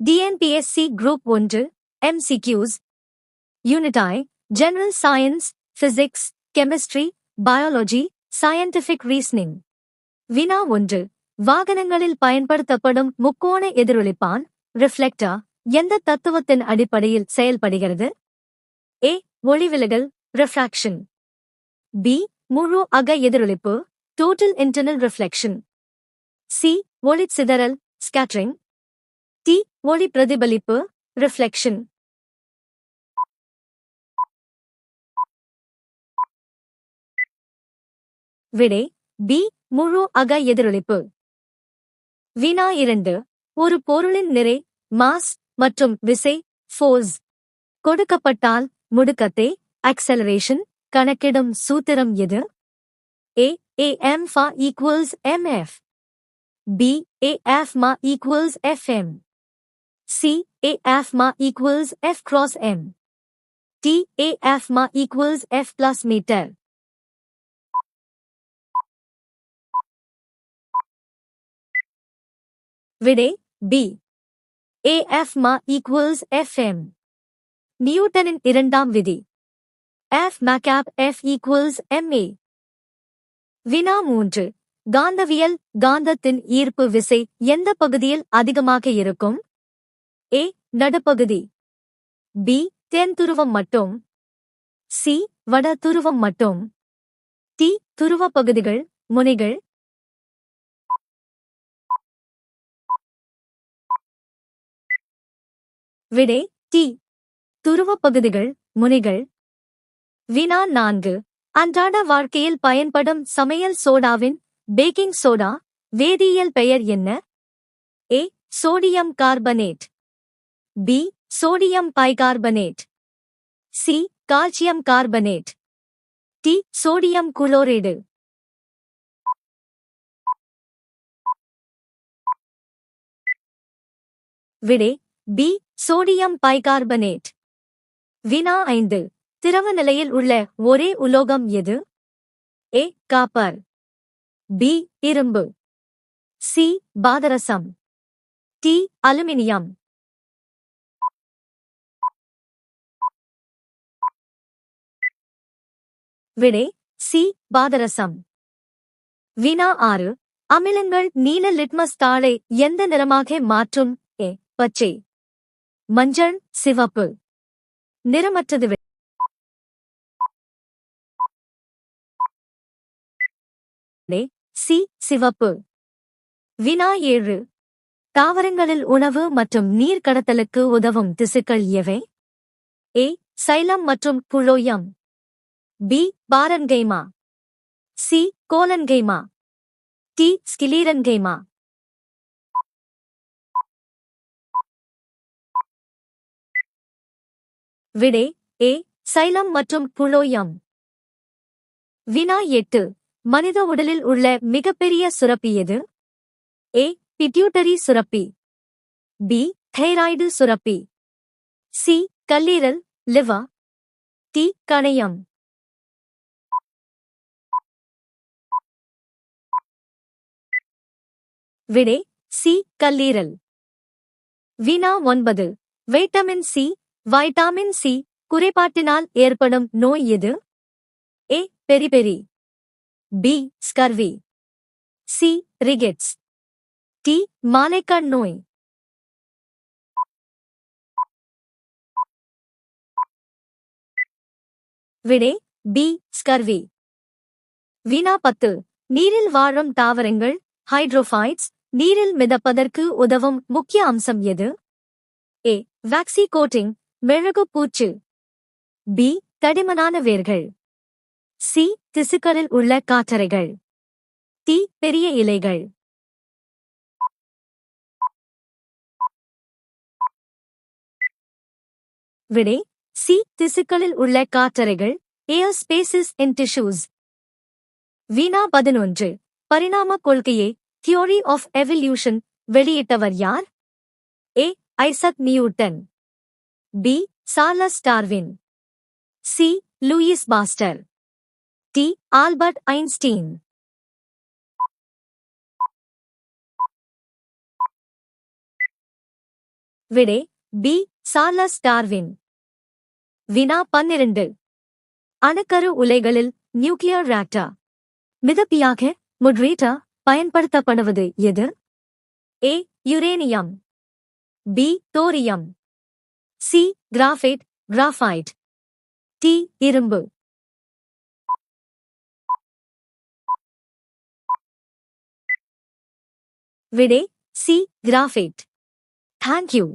TNPSC group ஒன்று MCQs யூனிட்டாய் general science physics chemistry biology scientific reasoning வினா ஒன்று வாகனங்களில் பயன்படுத்தப்படும் முக்கோண எதிரொலிப்பான் ரிஃப்ளெக்டா எந்த தத்துவத்தின் அடிப்படையில் செயல்படுகிறது? ஏ ஒளிவிலகல் ரிஃப்ராக்ஷன் பி முழு அக எதிரொலிப்பு டோட்டல் இன்டர்னல் ரிஃப்ளெக்ஷன் சி ஒளி சிதறல் ஸ்கேட்டரிங் டி ஒளி பிரதிபலிப்பு ரிஃப்ளெக்ஷன் விடை பி முழு அக எதிரொலிப்பு வினா இரண்டு ஒரு பொருளின் நிறை மாஸ் மற்றும் விசை ஃபோர்ஸ் கொடுக்கப்பட்டால் முடுக்கத்தை அக்சலரேஷன் கணக்கிடும் சூத்திரம் எது? ஏ ஏ எம் ஃபா equals M F B A F மா equals F M C A F மா equals F cross M D A F மா ஈக்குவல்ஸ் எஃப் பிளஸ் மீட்டர் விடை பி ஏ எஃப் மா ஈக்குவல்ஸ் எஃப் எம் நியூட்டனின் இரண்டாம் விதி. F மேக்ஆப் எஃப் ஈக்குவல்ஸ் எம்ஏ வினா மூன்று. காந்தவியல் காந்தத்தின் ஈர்ப்பு விசை எந்த பகுதியில் அதிகமாக இருக்கும்? ஏ நடுப்பகுதி. பி தென் துருவம் மட்டும். சி வட துருவம் மட்டும். டி துருவ பகுதிகள் முனைகள். விடை டி. துருவப் பகுதிகள் முனைகள். வினா நான்கு. அன்றாட வாழ்க்கையில் பயன்படும் சமையல் சோடாவின் பேக்கிங் சோடா வேதியியல் பெயர் என்ன? A sodium carbonate. B sodium bicarbonate C calcium carbonate D sodium chloride விடை பி சோடியம் பைகார்பனேட் வினா ஐந்து. திரவ நிலையில் உள்ள ஒரே உலோகம் எது? ஏ காப்பர் பி இரும்பு. சி பாதரசம். D aluminium. விடை சி. பாதரசம். வினா ஆறு. அமிலங்கள் நீல லிட்மஸ் தாளை எந்த நிறமாக மாற்றும்? ஏ. பச்சை. மஞ்சள் சிவப்பு. நிறமற்றது விடை சி. சிவப்பு. வினா ஏழு. தாவரங்களில் உணவு மற்றும் நீர் கடத்தலுக்கு உதவும் திசுக்கள் எவை? ஏ. சைலம் மற்றும் குழோயம் B parenchyma. C collenchyma. D sclerenchyma. விடை ஏ சைலம் மற்றும் புளோயம் வினா எட்டு மனித உடலில் உள்ள மிகப்பெரிய சுரப்பி எது? ஏ பிட்யூட்டரி சுரப்பி. பி தைராய்டு சுரப்பி. சி கல்லீரல் லிவா டி கணையம். விடை சி. கல்லீரல். வினா ஒன்பது. வைட்டமின் சி வைட்டாமின் சி குறைபாட்டினால் ஏற்படும் நோய் எது? A. Beriberi B. Scurvy. C. Rickets. D. மாலைக்கண் நோய். விடை பி. ஸ்கர்வி. வினா பத்து. நீரில் வாழும் தாவரங்கள் ஹைட்ரோஃபைட்ஸ் நீரில் மிதப்பதற்கு உதவும் முக்கிய அம்சம் எது? ஏ. வேக்சி கோட்டிங் மெழுகு பூச்சு. பி. தடிமனான வேர்கள். சி. திசுக்களில் உள்ள காற்றறைகள். டி. பெரிய இலைகள். விடை. சி. திசுக்களில் உள்ள காற்றறைகள். ஏர் ஸ்பேசிஸ் இன் டிஷ்யூஸ் வீணா பதினொன்று. பரிணாம கொள்கையை தியோரி ஆஃப் எவல்யூஷன் வெளியிட்டவர் யார்? A Isaac Newton B Charles Darwin C Louis Pasteur D Albert Einstein விடை பி சார்லஸ் டார்வின் வினா பன்னிரண்டு. அணுக்கரு உலைகளில் நியூக்ளியர் reactor. மிதப்பியாக முட்ரேட்டா பயன்படுத்தப்படுவது எது? A uranium B thorium C graphite graphite D இரும்பு. விடை சி கிராஃபைட் தேங்க்யூ